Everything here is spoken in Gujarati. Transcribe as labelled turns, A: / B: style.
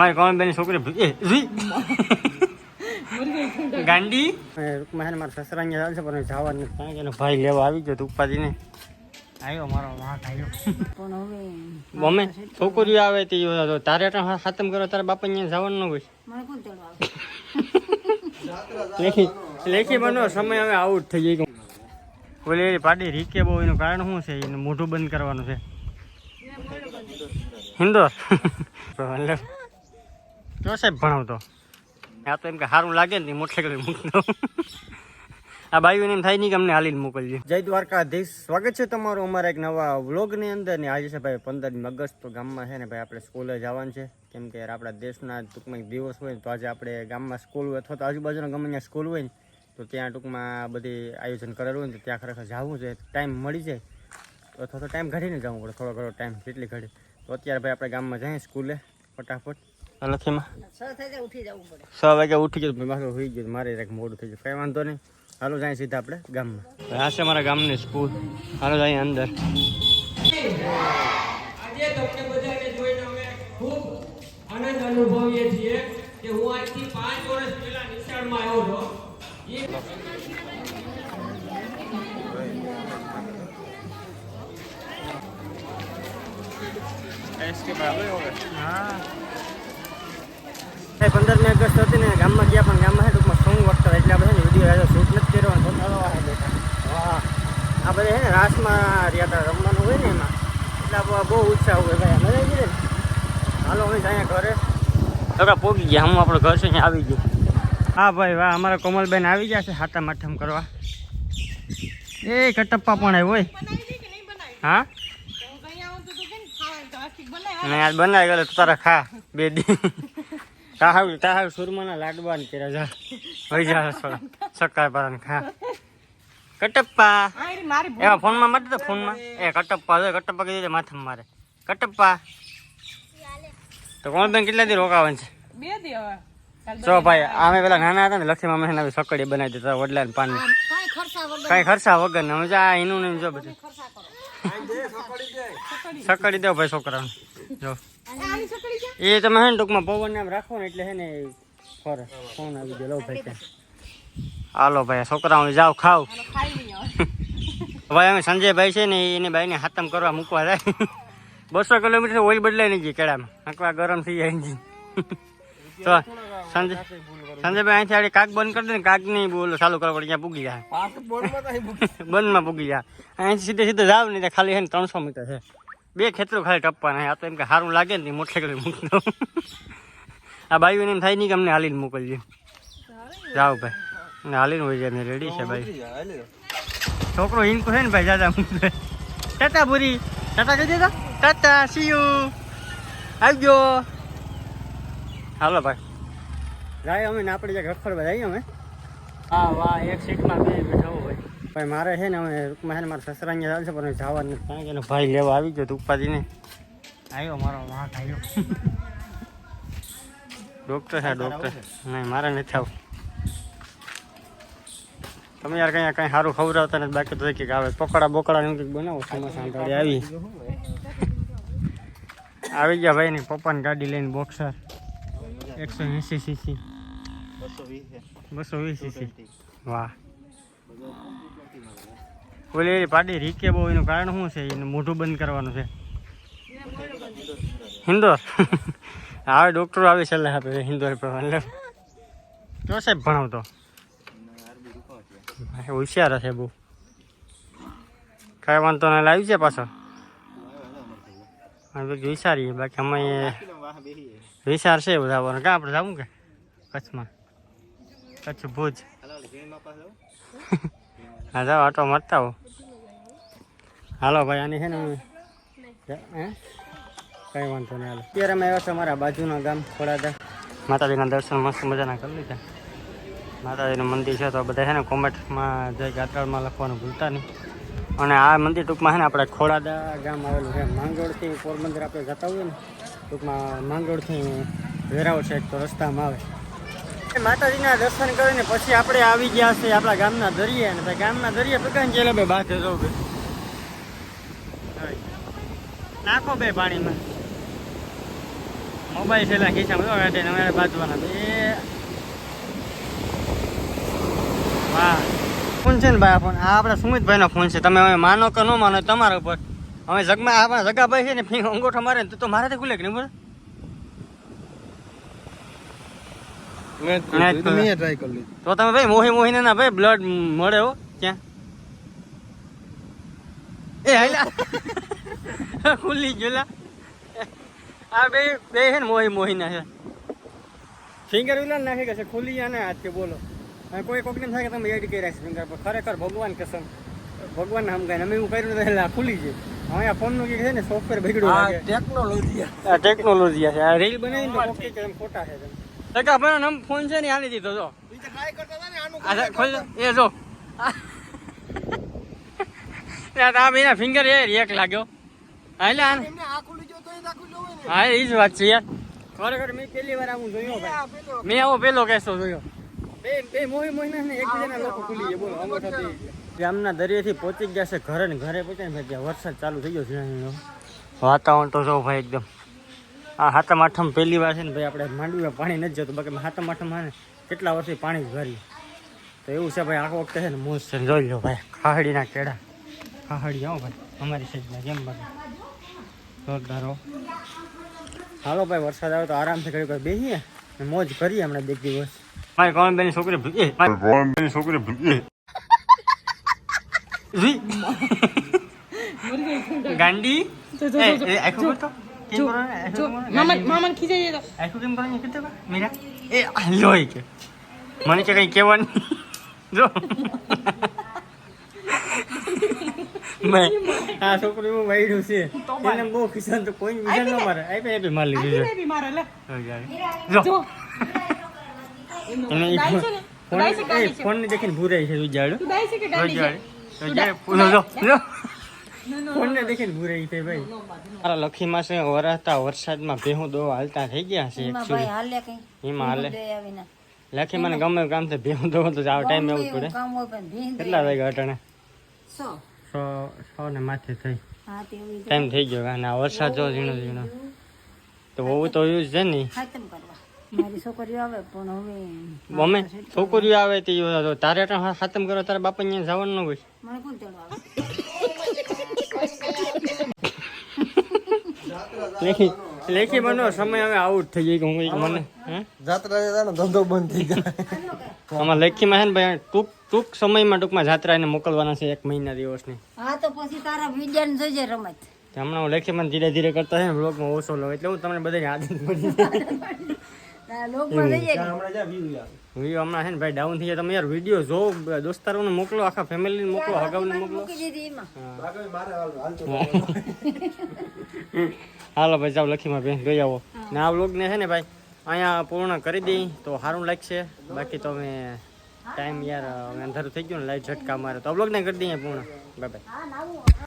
A: મારી કોણ બેની છોકરી. ગાંડી? મહેન મારા સસરા અહીંયા ચાલશે પણ જવા નથી. કારણ કે એનો ભાઈ લેવા આવી ગયો તો ઉપાધિને આવ્યો મારો વાંક આવ્યો.
B: પણ હવે
A: મમ્મી છોકરીઓ આવે તે તારે ખાતમ કરો તારા બાપા અહીંયા જવાનું ન હોય. લેખી લેખી બનો સમય હવે આઉટ થઈ ગયો. ઓલી પાડી રીકે બહુ એનું કારણ શું છે? એનું મોઢું બંધ કરવાનું છે. હિન્દોર જો સાહેબ ભણાવતો. આ તો એમ કે સારું લાગે ને મોટરસાઇકલ મૂકી દઉં આ બાઈઓને એમ થાય નહીં કે અમને હાલીને મોકલજે. જય દ્વારકાધીશ. સ્વાગત છે તમારું અમારા એક નવા વ્લોગની અંદર. ને આજે છે ભાઈ પંદરમી ઓગસ્ટ તો ગામમાં છે ને ભાઈ આપણે સ્કૂલે જવાનું છે. કેમ કે આપણા દેશના ટૂંકમાં એક દિવસ હોય ને તો આજે આપણે ગામમાં સ્કૂલ હોય અથવા તો આજુબાજુના ગમે ત્યાં સ્કૂલ હોય ને તો ત્યાં ટૂંકમાં બધી આયોજન કરેલું હોય ને તો ત્યાં ખરેખર જવું છે ટાઈમ મળી જાય. અથવા તો ટાઈમ કાઢીને જવું પડે થોડો ઘણો ટાઈમ કેટલી ઘડી. તો અત્યારે ભાઈ આપણે ગામમાં જઈએ સ્કૂલે ફટાફટ. લખીમાં?
B: છ થઈ જાય ઉઠી જવું પડે.
A: છ વાગે ઉઠી ગયો પાછું હોઈ ગયું મારે એક મોડું થઈ ગયું. કઈ વાંધો નહીં. હાલો જાય સીધા આપણે ગામમાં. આ છે મારા ગામની સ્કૂલ. હાલો જાય અંદર.
C: આજે તમને બધાને જોઈને અમે ખૂબ આનંદ અનુભવીએ છીએ કે હું આજથી પાંચ વર્ષ પહેલા નિશાળમાં આવ્યો હતો. એ
A: પંદરમી ઓગસ્ટ હતી ને ગામમાં ગયા પણ ગામમાં છે ટૂંકમાં સોંગ વખત એટલે આપણે છે ને વીડિયો શૂટ નથી કર્યો અને ફોટા લેવા બેઠા વાહ. આ બધા છે ને રાસમાં રહ્યા હતા રમવાનું હોય ને એમાં. એટલે આપણે બહુ ઉત્સાહ હોય ભાઈ મજા આવી ને? હાલો અમે અહીંયા ઘરે. તો પોગી ગયા હું આપણું ઘર છે અહીંયા આવી ગયું. હા ભાઈ વાહ અમારા કોમલબેન આવી ગયા છે હાથા માઠમ કરવા. એ કટપ્પા પણ આવ્યો હોય હા? આજ બનાવી ગયો તારા ખા બે દી. તાહાવ તાહાવ સુરમાના લાડવાન ને તેરા જા. હોય જા સકાય પરન ખા કટપ્પા. એવા ફોનમાં મારતો ફોનમાં. એ કટપ્પા જો કટપ્પા કીધું માથામાં મારે. કટપ્પા. તો કોણ બેન કેટલા દી રોકાવાનું છે?
D: બે દી હવે.
A: જો ભાઈ અમે પેલા નાના હતા ને લક્ષ્મી મામા નવી સકડી બનાવી દીધા વડલા ને પાન
B: કાંઈ ખર્ચા વગર
A: કઈ ખર્ચા વગર ને અમે આ એનું ને જો બધું.
B: ખર્ચા કરો.
A: સકડી દો ભાઈ છોકરાને. જો. એ તમે હે ને ટૂંકમાં પવન નામ રાખો ને એટલે હે ને એ ફરે ફોન આવી ગયો. લો ભાઈ હાલો ભાઈ છોકરાઓ જાઓ ખાવ. ભાઈ અમે સંજયભાઈ છે ને એની ભાઈને હાથમ કરવા મૂકવા જાય. બસો કિલોમીટર ઓઇલ બદલાઈ નહીં ગઈ કેળામાં. નકવા ગરમ થઈ જાય એન્જિન. તો સંજય સંજયભાઈ અહીંથી આડી કાક બંધ કરી દે ને કાક નહીં બોલો ચાલુ કરવા પડે ત્યાં પૂગી જાય. બંધમાં પૂગી જાય. અહીંથી સીધે સીધે જાવ નહીં ખાલી હે ને ત્રણસો મીટર છે. બે ખેતરો ખાલી ટપવાના આ તો એમ કે સારું લાગે ને, મોટરસાઇકલ મૂકી દઉં. આ બાયું એમ થાય નહીં કે અમને હાલીને મોકલજો. જાઓ ભાઈ. ને હાલીને હોય જાય રેડી છે ભાઈ. છોકરો હિંકુ છે ને ભાઈ દાદા મૂકે ટાટા ભૂરી. ટાટા કહી દેતા ટાટા સી યુ આવજો. હાલો ભાઈ. જાય અમે ને, આપણે જ્યાં ગફર જઈએ અમે. હા, વાહ, એક સીટમાં બે બેઠા. ભાઈ મારે છે ને છે ને મારા સસરા અહીંયા ચાલશે પણ જવા નથી. કારણ કે એનો ભાઈ લેવા આવી ગયો તો ઉપાધિને આવ્યો મારો વાંક આવ્યો. ડૉક્ટર છે ડૉક્ટર નહીં મારે નથી આવું. તમે યાર કઈ કઈ સારું ખવડાવતા નથી બાકી તો કંઈક આવે. પકોડા બોકડા એવું કંઈક બનાવો સમોસા ગાડી આવી. આવી ગયા ભાઈ ની પપ્પાની ગાડી લઈને બોક્સર. એકસો એંસી સીસી બસો વીસ સીસી વાહ. ઓલી પાડી રીકે બહુ, એનું કારણ શું છે? એનું મોઢું બંધ કરવાનું છે. હિન્દોર હવે ડૉક્ટરો આવી સલાહ આપે છે હિન્દોર પ્રમાણે. એટલે જો સાહેબ ભણાવતો. હોશિયાર હશે બહુ. કાંઈ વાંધો ના લાવી છે પાછો. વિચારીએ, બાકી અમે વિચાર છે બધા કાં આપણે જવું કે? કચ્છમાં? કચ્છ ભુજ. હા જાઓ આટો મારતા હો હાલો ભાઈ આની છે ને હે? કઈ વાંધો નહીં હાલો. અત્યારે અમે આવ્યા છે અમારા બાજુના ગામ ખોડાદા. માતાજીના દર્શન મસ્ત મજાના કરી લીધા. માતાજીનું મંદિર છે તો બધા છે ને કોમેન્ટમાં જય ગાત્રાળમાં લખવાનું ભૂલતા નહીં. અને આ મંદિર ટૂંકમાં છે ને આપણે ખોડાદા ગામ આવેલું છે. માંગરોળથી પોરબંદર આપણે જતા હોઈએ ને ટૂંકમાં માંગરોળથી વેરાવળ સાઈડ તો રસ્તામાં આવે. માતાજીના દર્શન કરીને પછી આપણે આવી ગયા છે આપણા ગામના દરિયે અને ભાઈ ગામના દરિયે પકાઈને ચેલે ભાઈ. બાથે જો નાખો બે પાણીમાં. મોબાઈલ છેલ્લા ખિસ્સામાં જો કાઢીને અમારે બાંધવાના. બે. વાહ ફોન છે ને ભાઈ આ ફોન આ આપણા સુમિતભાઈનો ફોન છે. તમે હવે માનો કે ન માનો તમારા ઉપર. હવે જગમાં, આપણા જગાભાઈ છે ને અંગોઠો મારે તો મારાથી ખુલે કે નહીં બોલ
E: મેં તો ટ્રાય કરી લીધું.
A: તો તમે ભાઈ મોહી મોહીને ના ભાઈ બ્લડ મળે હો ક્યાં? એ હાલા ખુલ્લી ગયેલા આ બે બે છે ને મોહી મોહીના છે. ફિંગર ઉલાન નાખી ગયા છે ખુલ્લી અને કે બોલો. અને કોઈ કોકને થાય કે તમે એડ કરી રાખશે ફિંગર પર. ખરેખર ભગવાન કસમ ભગવાન નામ ગાય અમે એવું કર્યું તો એટલે આ ખુલી છે હવે આ ફોનનું જે છે ને સોફ્ટવેર બગડ્યું
E: ટેકનોલોજી
A: આ. ટેકનોલોજી છે. આ રીલ બનાવીને તો કોકે કે ખોટા છે. તેમ. ટકા ભાઈનો નામ ફોન છે ને આની દીધો જો. ખોલ એ જો. આ બેના ફિંગર એ એક લાગ્યો. હા એટલે
E: આ ખુલી ગયો તો એ દાખલ હોય ને.
A: હા એ જ વાત છે યાર. ખરેખર મેં પહેલી વાર આવું જોયો ભાઈ. મેં આવો પેલો કેસો જોયો. બે બે મોહી મોહીના ને એકબીજાના લોકો ખુલી ગયા બોલો અંગૂઠા થઈ ગયા ગામના દરિયેથી પહોંચી ગયા છે ઘરે ને ઘરે પહોંચે ભાઈ વરસાદ ચાલુ થઈ ગયો છે વાતાવરણ તો જો ભાઈ એકદમ આ હાથમ આઠમ પહેલી વાર છે ને ભાઈ આપણે માંડવીમાં પાણી નથી જતું. બાકી હાથમ આઠમ ને કેટલા વર્ષથી પાણી જ ભરી તો એવું છે ભાઈ આખો વખતે છે ને મોજ છે જોઈ લો ભાઈ ખાહડીના કેળા. ખાહડી આવો ભાઈ અમારી સાઈડમાં કેમ બાકી જોરદાર હાલો ભાઈ વરસાદ આવે તો આરામથી કરી બેસીએ ને મોજ કરીએ હમણાં બે દિવસ. મારી કોણ બેની છોકરી ભૂ- એ, કોણ બેની છોકરી ભૂ- ગાંડી આખું બોલતો બા? મીરા? એ લોહી કે. મને કે કંઈ કહેવાનું જો. મેં આ છોકરી હું વાયડું છે એને બહુ ખિસ્સા તો કોઈ ન મારે. લીધું છે.
D: બી મારે
A: જો. એને? ફોન ને દેખીને ભૂરાય છે જો. જો. જો દેખીને ભૂરાઈ થઈ ભાઈ. મારા લખીમાં છે વરાતા વરસાદમાં ભેહું દો હાલતા થઈ ગયા છે
B: એમાં. હાલે.
A: લખી મને ગમે કામ થાય ભેહું દો તો આવો ટાઈમ એવું પડે.
B: એવું કામ હોય પણ ભીંગ
A: કેટલા વાગ્યા અટાણે?
B: સો.
A: ને માથે થઈ. ટાઈમ થઈ ગયો અને આ વરસાદ જો ઝીણો ઝીણો. તો બહુ તો યુઝ છે ને.
B: ખાતમ છોકરીઓ આવે પણ હવે
A: અમે છોકરીઓ આવે તે તારે ખાતમ કરો તારા બાપા અહીંયા જવાનું ન હોય.
B: મને કોણ તેડવા આવે?
A: લેખી લેખી બનો સમય હવે આઉટ થઈ જાય હું મને
E: જાત્રા જતાનો ધંધો બંધ થઈ જાય.
A: આમાં લેખીમાં છે ને ભાઈ ટૂંક ટૂંક સમયમાં ટૂંકમાં જાત્રા એને મોકલવાના છે એક મહિના દિવસની.
B: હા તો પછી તારા વિજ્ઞાન જોજે રમત.
A: હમણાં હું લેખીમાં ધીરે ધીરે કરતા છે ને બ્લોગમાં ઓછો લો એટલે હું તમને બધાને આદત પડી વીડિયો હમણાં છે ને ભાઈ ડાઉન થઈ જાય તમે યાર વીડિયો જો દોસ્તારોને મોકલો આખા ફેમિલીને મોકલો હગાવને મોકલો.
E: હાલ-
A: ભાઈ જાઓ લખીમાં બેન જોઈ આવો. ને આ વ્લોગને છે ને ભાઈ અહીંયા પૂર્ણ કરી દઈ તો સારું લાગશે બાકી તો અમે ટાઈમ યાર અંધારું થઈ ગયું ને લાઈટ ઝટકા મારે. તો વ્લોગને કરી દઈએ પૂર્ણ. Bye bye